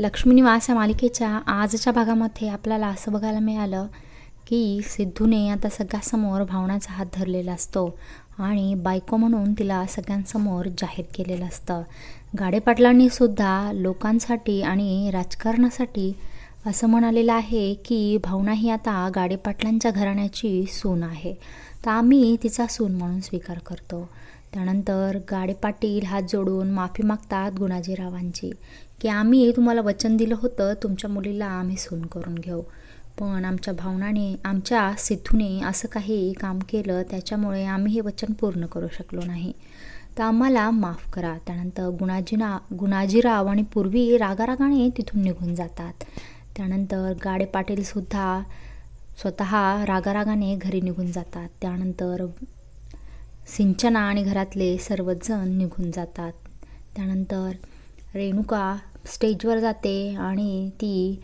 लक्ष्मीनिवास या मालिकेच्या आजच्या भागामध्ये आपल्याला असं बघायला मिळालं की सिद्धूने आता सगळ्यासमोर भावनाचा हात धरलेला असतो आणि बायको म्हणून तिला सगळ्यांसमोर जाहीर केलेलं असतं. गाडेपाटलांनी सुद्धा लोकांसाठी आणि राजकारणासाठी असं म्हणालेलं आहे की भावना ही आता गाडेपाटलांच्या घराण्याची सून आहे. तर आम्ही तिचा सून म्हणून स्वीकार करतो. त्यानंतर गाडे पाटील हात जोडून माफी मागतात गुणाजीरावांची की आम्ही तुम्हाला वचन दिलं होतं तुमच्या मुलीला आम्ही सून करून घेऊ. पण आमच्या भावनाने आमच्या सिद्धूने असं काही काम केलं त्याच्यामुळे आम्ही हे वचन पूर्ण करू शकलो नाही. तर आम्हाला माफ करा. त्यानंतर गुणाजीना गुणाजीराव आणि पूर्वी रागारागाने तिथून निघून जातात. त्यानंतर गाडे पाटीलसुद्धा स्वतः रागारागाने घरी निघून जातात. त्यानंतर सिंचना आणि घरातले सर्वजण निघून जातात. त्यानंतर रेणुका स्टेजवर जाते आणि ती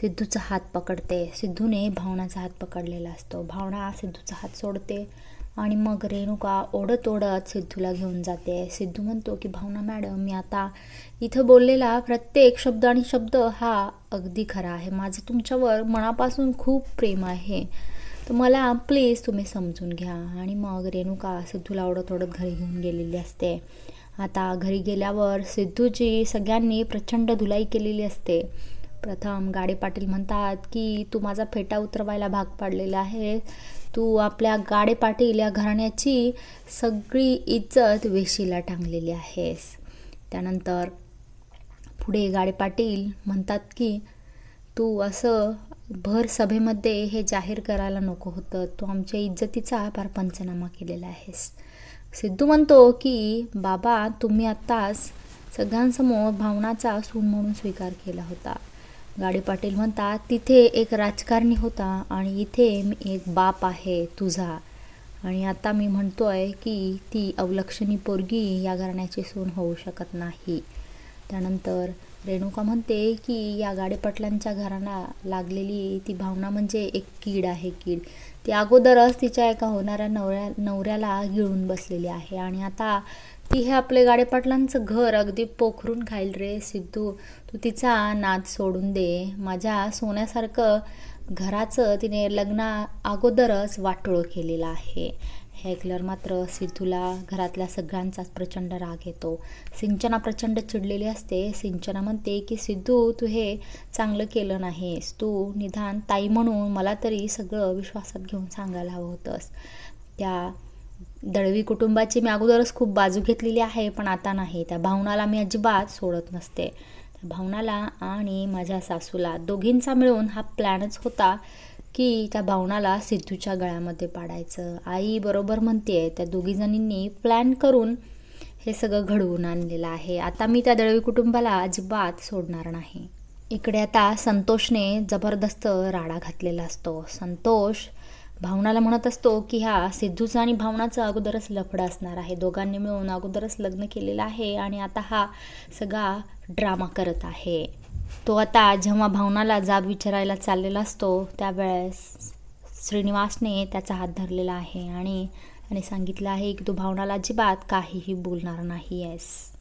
सिद्धूचा हात पकडते. सिद्धूने भावनाचा हात पकडलेला असतो. भावना सिद्धूचा हात सोडते आणि मग रेणुका ओढत ओढत सिद्धूला घेऊन जाते. सिद्धू म्हणतो की भावना मॅडम मी आता इथं बोललेला प्रत्येक शब्द आणि शब्द हा अगदी खरा आहे. माझं तुमच्यावर मनापासून खूप प्रेम आहे. तर मला प्लीज तुम्ही समजून घ्या. आणि मग रेणुका सिद्धूला ओढत ओढत घरी घेऊन गेलेली असते. आता घरी गेल्यावर सिद्धूची सगळ्यांनी प्रचंड धुलाई केलेली असते. प्रथम गाडे पाटील म्हणतात की तू माझा फेटा उतरवायला भाग पाडलेला आहे. तू आपल्या गाडे पाटील या घराण्याची सगळी इज्जत वेशीला टांगलेली आहेस. त्यानंतर पुढे गाडे पाटील म्हणतात की तू असं भर सभेमध्ये हे जाहीर करायला नको होतं. तू आमच्या इज्जतीचा पार पंचनामा केलेला आहेस. सिद्धू म्हणतो की बाबा तुम्ही आत्ताच सगळ्यांसमोर भावनाचा सून म्हणून स्वीकार केला होता. गाडी पाटील म्हणतात तिथे एक राजकारणी होता आणि इथे मी एक बाप आहे तुझा. आणि आता मी म्हणतो आहे की ती अवलक्षणी पोरगी या घराण्याची सून होऊ शकत नाही. त्यानंतर रेणुका म्हणते की या गाडेपटलांच्या घराला लागलेली ती भावना म्हणजे एक कीड आहे कीड. ती अगोदरच तिच्या एका होणाऱ्या नवऱ्या नवऱ्याला गिळून बसलेली आहे. आणि आता ती हे आपले गाडेपाटलांचं घर अगदी पोखरून खाईल रे. सिद्धू तू तिचा नाद सोडून दे. माझ्या सोन्यासारखं घराचं तिने लग्ना अगोदरच वाटोळं केलेलं आहे. हे ऐकल्यावर मात्र सिद्धूला घरातल्या सगळ्यांचाच प्रचंड राग येतो. सिंचना प्रचंड चिडलेली असते. सिंचना म्हणते की सिद्धू तू हे चांगलं केलं नाहीस. तू निदान ताई म्हणून मला तरी सगळं विश्वासात घेऊन सांगायला हवं होतंस. त्या दळवी कुटुंबाची मी अगोदरच खूप बाजू घेतलेली आहे पण आता नाही. त्या भावनाला मी अजिबात सोडत नसते. भावनाला आणि माझ्या सासूला दोघींचा मिळून हा प्लॅनच होता. की त्या भावनाला सिद्धूच्या गळ्यामध्ये पाडायचं. आई बरोबर म्हणते त्या दोघीजणींनी प्लॅन करून हे सगळं घडवून आणलेलं आहे. आता मी त्या दळवी कुटुंबाला अजिबात सोडणार नाही. इकडे आता संतोषने जबरदस्त राडा घातलेला असतो. संतोष भावनाला म्हणत असतो की ह्या सिद्धूचं आणि भावनाचं अगोदरच लफडं असणार आहे. दोघांनी मिळून अगोदरच लग्न केलेलं आहे आणि आता हा सगळा ड्रामा करत आहे. तो आता जेव्हा भावनाला जाब विचारायला चाललेला असतो त्यावेळेस श्रीनिवासने त्याचा हात धरलेला आहे आणि आणि सांगितलं आहे की तू भावनाला अजिबात काहीही बोलणार नाही आहेस